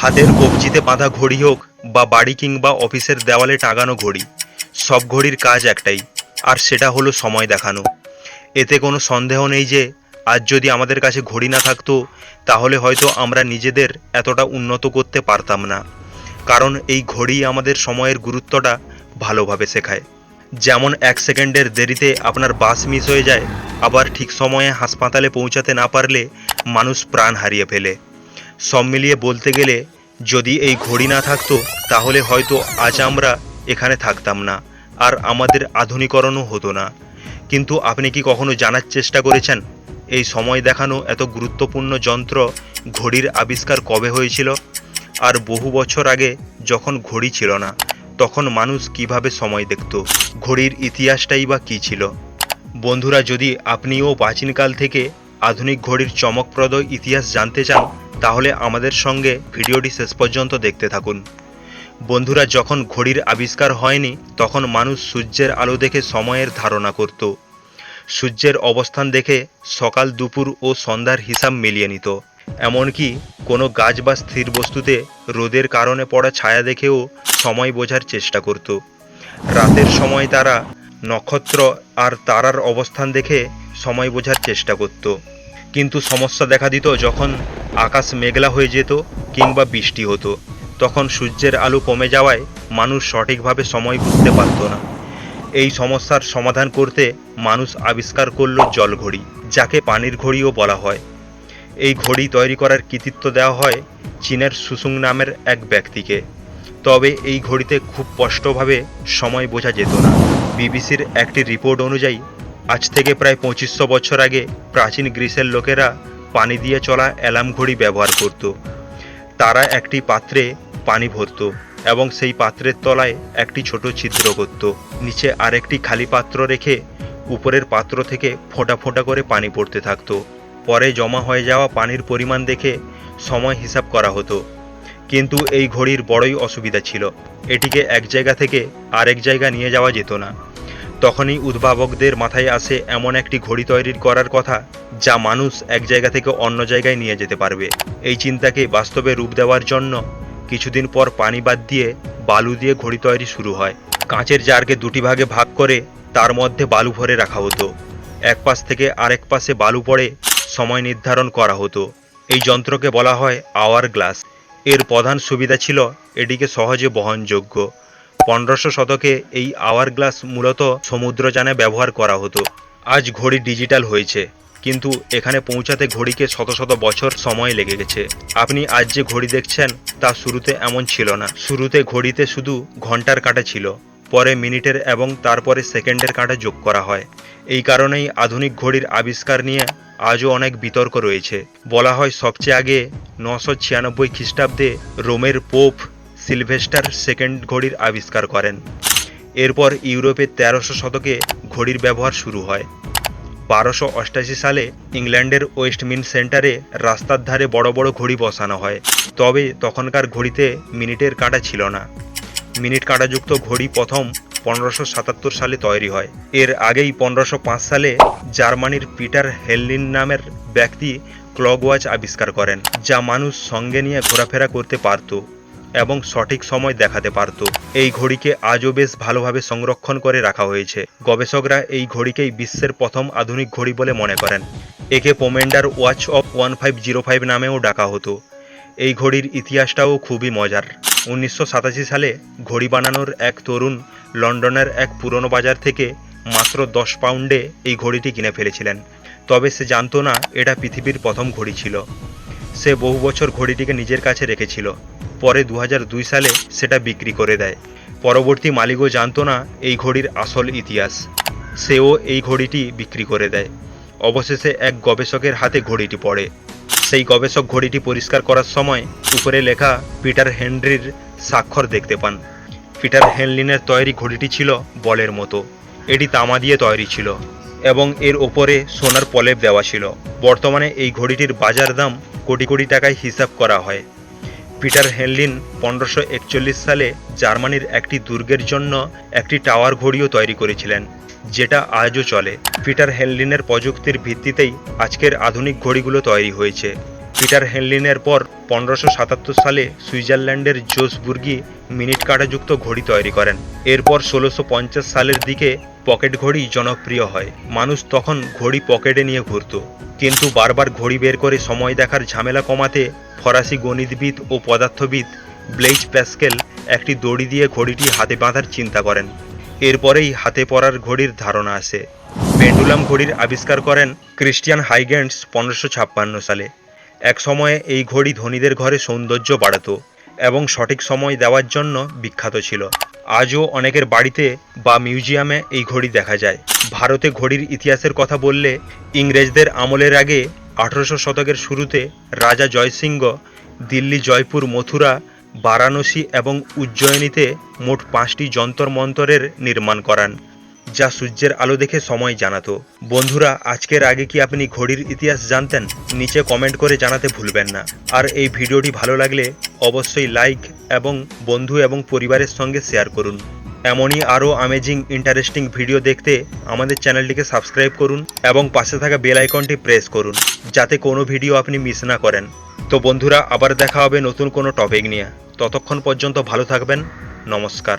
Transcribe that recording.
হাতের কবজিতে বাঁধা ঘড়ি হোক বা বাড়ি কিংবা অফিসের দেওয়ালে টাঙানো ঘড়ি, সব ঘড়ির কাজ একটাই, আর সেটা হলো সময় দেখানো। এতে কোনো সন্দেহ নেই যে, আজ যদি আমাদের কাছে ঘড়ি না থাকতো, তাহলে হয়তো আমরা নিজেদের এতটা উন্নত করতে পারতাম না। কারণ এই ঘড়ি আমাদের সময়ের গুরুত্বটা ভালোভাবে শেখায়। যেমন এক সেকেন্ডের দেরিতে আপনার বাস মিস হয়ে যায়, আবার ঠিক সময়ে হাসপাতালে পৌঁছাতে না পারলে মানুষ প্রাণ হারিয়ে ফেলে। সব মিলিয়ে বলতে গেলে, যদি এই ঘড়ি না থাকতো, তাহলে হয়তো আজ আমরা এখানে থাকতাম না, আর আমাদের আধুনিকরণও হতো না। কিন্তু আপনি কি কখনো জানার চেষ্টা করেছেন, এই সময় দেখানো এত গুরুত্বপূর্ণ যন্ত্র ঘড়ির আবিষ্কার কবে হয়েছিল? আর বহু বছর আগে যখন ঘড়ি ছিল না, তখন মানুষ কীভাবে সময় দেখত? ঘড়ির ইতিহাসটাই বা কী ছিল? বন্ধুরা, যদি আপনিও প্রাচীনকাল থেকে আধুনিক ঘড়ির চমকপ্রদ ইতিহাস জানতে চান তাহলে আমাদের সঙ্গে ভিডিওটি শেষ পর্যন্ত দেখতে থাকুন। বন্ধুরা, যখন ঘড়ির আবিষ্কার হয়নি, তখন মানুষ সূর্যের আলো দেখে সময়ের ধারণা করত। সূর্যের অবস্থান দেখে সকাল, দুপুর ও সন্ধ্যার হিসাব মিলিয়ে নিত। এমনকি কোনো গাছ বা স্থির বস্তুতে রোদের কারণে পড়া ছায়া দেখেও সময় বোঝার চেষ্টা করত। রাতের সময় তারা নক্ষত্র আর তারার অবস্থান দেখে সময় বোঝার চেষ্টা করত। কিন্তু সমস্যা দেখা দিত যখন আকাশ মেঘলা হয়ে যেত কিংবা বৃষ্টি হতো। তখন সূর্যের আলো কমে যাওয়ায় মানুষ সঠিকভাবে সময় বুঝতে পারত না। এই সমস্যার সমাধান করতে মানুষ আবিষ্কার করল জল ঘড়ি, যাকে পানির ঘড়িও বলা হয়। এই ঘড়ি তৈরি করার কৃতিত্ব দেওয়া হয় চীনের সুসুং নামের এক ব্যক্তিকে। তবে এই ঘড়িতে খুব স্পষ্টভাবে সময় বোঝা যেত না। বিবিসির একটি রিপোর্ট অনুযায়ী আজ থেকে প্রায় পঁচিশশো বছর আগে প্রাচীন গ্রিসের লোকেরা পানি দিয়ে চলা অ্যালার্ম ঘড়ি ব্যবহার করত। তারা একটি পাত্রে পানি ভরত এবং সেই পাত্রের তলায় একটি ছোট ছিদ্র করত। নিচে আরেকটি খালি পাত্র রেখে উপরের পাত্র থেকে ফোঁটা ফোঁটা করে পানি পড়তে থাকতো। পরে জমা হয়ে যাওয়া পানির পরিমাণ দেখে সময় হিসাব করা হতো। কিন্তু এই ঘড়ির বড়ই অসুবিধা ছিল। এটিকে এক জায়গা থেকে আরেক জায়গা নিয়ে যাওয়া যেত না। তখনই উদ্ভাবকদের মাথায় আসে এমন একটি ঘড়ি তৈরির করার কথা, যা মানুষ এক জায়গা থেকে অন্য জায়গায় নিয়ে যেতে পারবে। এই চিন্তাকে বাস্তবে রূপ দেওয়ার জন্য কিছুদিন পর পানি বাদ দিয়ে বালু দিয়ে ঘড়ি তৈরি শুরু হয়। কাঁচের জারকে দুটি ভাগে ভাগ করে তার মধ্যে বালু ভরে রাখা হতো। এক পাশ থেকে আরেক পাশে বালু পড়ে সময় নির্ধারণ করা হতো। এই যন্ত্রকে বলা হয় আওয়ার গ্লাস এর প্রধান সুবিধা ছিল এটিকে সহজে বহনযোগ্য। পনেরোশো শতকে এই আওয়ার গ্লাস মূলত সমুদ্রযানে ব্যবহার করা হতো। আজ ঘড়ি ডিজিটাল হয়েছে, কিন্তু এখানে পৌঁছাতে ঘড়িকে শত শত বছর সময় লেগে গেছে। আপনি আজ যে ঘড়ি দেখছেন, তা শুরুতে এমন ছিল না। শুরুতে ঘড়িতে শুধু ঘণ্টার কাঁটা ছিল, পরে মিনিটের এবং তারপরে সেকেন্ডের কাঁটা যোগ করা হয়। এই কারণেই আধুনিক ঘড়ির আবিষ্কার নিয়ে আজও অনেক বিতর্ক রয়েছে। বলা হয় সবচেয়ে আগে নশো ছিয়ানব্বই খ্রিস্টাব্দে রোমের পোপ সিলভেস্টার সেকেন্ড ঘড়ির আবিষ্কার করেন। এরপর ইউরোপের তেরোশো শতকে ঘড়ির ব্যবহার শুরু হয়। বারোশো অষ্টাশি সালে ইংল্যান্ডের ওয়েস্টমিন সেন্টারে রাস্তার ধারে বড় বড় ঘড়ি বসানো হয়। তবে তখনকার ঘড়িতে মিনিটের কাঁটা ছিল না। মিনিট কাঁটাযুক্ত ঘড়ি প্রথম পনেরোশো সাতাত্তর সালে তৈরি হয়। এর আগেই পনেরোশো পাঁচ সালে জার্মানির পিটার হেললিন নামের ব্যক্তি ক্লক ওয়াচ আবিষ্কার করেন, যা মানুষ সঙ্গে নিয়ে ঘোরাফেরা করতে পারত। এবং সঠিক সময় দেখাতে পারত। এই ঘড়িকে আজও বেশ ভালোভাবে সংরক্ষণ করে রাখা হয়েছে। গবেষকরা এই ঘড়িকেই বিশ্বের প্রথম আধুনিক ঘড়ি বলে মনে করেন। একে pomander watch of one five zero five নামেও ডাকা হতো। এই ঘড়ির ইতিহাসটাও খুবই মজার। উনিশশো সাতাশি সালে ঘড়ি বানানোর এক তরুণ লন্ডনের এক পুরনো বাজার থেকে মাত্র দশ পাউন্ডে এই ঘড়িটি কিনে ফেলেছিলেন। তবে সে জানতো না এটা পৃথিবীর প্রথম ঘড়ি ছিল। সে বহু বছর ঘড়িটিকে নিজের কাছে রেখেছিল। পরে দু সালে সেটা বিক্রি করে দেয়। পরবর্তী মালিকও জানতো না এই ঘড়ির আসল ইতিহাস। সেও এই ঘড়িটি বিক্রি করে দেয়। অবশেষে এক গবেষকের হাতে ঘড়িটি পড়ে। সেই গবেষক ঘড়িটি পরিষ্কার করার সময় উপরে লেখা পিটার হেনরির স্বাক্ষর দেখতে পান। পিটার হেনলিনের তৈরি ঘড়িটি ছিল বলের মতো। এটি তামা দিয়ে তৈরি ছিল এবং এর ওপরে সোনার প্রলেপ দেওয়া ছিল। বর্তমানে এই ঘড়িটির বাজার দাম কোটি কোটি টাকায় হিসাব করা হয়। পিটার হেনলিন পনেরোশো সালে জার্মানির একটি দুর্গের জন্য একটি টাওয়ার ঘড়িও তৈরি করেছিলেন, যেটা আজও চলে। পিটার হেনলিনের প্রযুক্তির ভিত্তিতেই আজকের আধুনিক ঘড়িগুলো তৈরি হয়েছে। পিটার হেনলিনের পর পনেরোশো সাতাত্তর সালে সুইজারল্যান্ডের জোসবুর্গি মিনিট কাটাযুক্ত ঘড়ি তৈরি করেন। এরপর ষোলোশো পঞ্চাশ সালের দিকে পকেট ঘড়ি জনপ্রিয় হয়। মানুষ তখন ঘড়ি পকেটে নিয়ে ঘুরত। কিন্তু বারবার ঘড়ি বের করে সময় দেখার ঝামেলা কমাতে ফরাসি গণিতবিদ ও পদার্থবিদ ব্লেইজ প্যাসকেল একটি দড়ি দিয়ে ঘড়িটি হাতে বাঁধার চিন্তা করেন। এরপরেই হাতে পরার ঘড়ির ধারণা আসে। পেন্ডুলাম ঘড়ির আবিষ্কার করেন ক্রিস্টিয়ান হাইগেন্স পনেরোশো সালে। এক সময়ে এই ঘড়ি ধনীদের ঘরে সৌন্দর্য বাড়াতো এবং সঠিক সময় দেওয়ার জন্য বিখ্যাত ছিল। আজও অনেকের বাড়িতে বা মিউজিয়ামে এই ঘড়ি দেখা যায়। ভারতে ঘড়ির ইতিহাসের কথা বললে ইংরেজদের আমলের আগে আঠারোশো শতকের শুরুতে রাজা জয়সিংহ, দিল্লি জয়পুর মথুরা, বারাণসী এবং উজ্জয়িনীতে মোট পাঁচটি যন্তর মন্তরের নির্মাণ করান। যা সূর্যের আলো দেখে সময় জানাতো। বন্ধুরা, আজকের আগে কি আপনি ঘড়ির ইতিহাস জানতেন? নিচে কমেন্ট করে জানাতে ভুলবেন না। আর এই ভিডিওটি ভালো লাগলে অবশ্যই লাইক এবং বন্ধু এবং পরিবারের সঙ্গে শেয়ার করুন। এমনই আরও আমেজিং ইন্টারেস্টিং ভিডিও দেখতে আমাদের চ্যানেলটিকে সাবস্ক্রাইব করুন এবং পাশে থাকা বেল আইকনটি প্রেস করুন, যাতে কোনো ভিডিও আপনি মিস না করেন। তো বন্ধুরা, আবার দেখা হবে নতুন কোনো টপিক নিয়ে। ততক্ষণ পর্যন্ত ভালো থাকবেন। নমস্কার।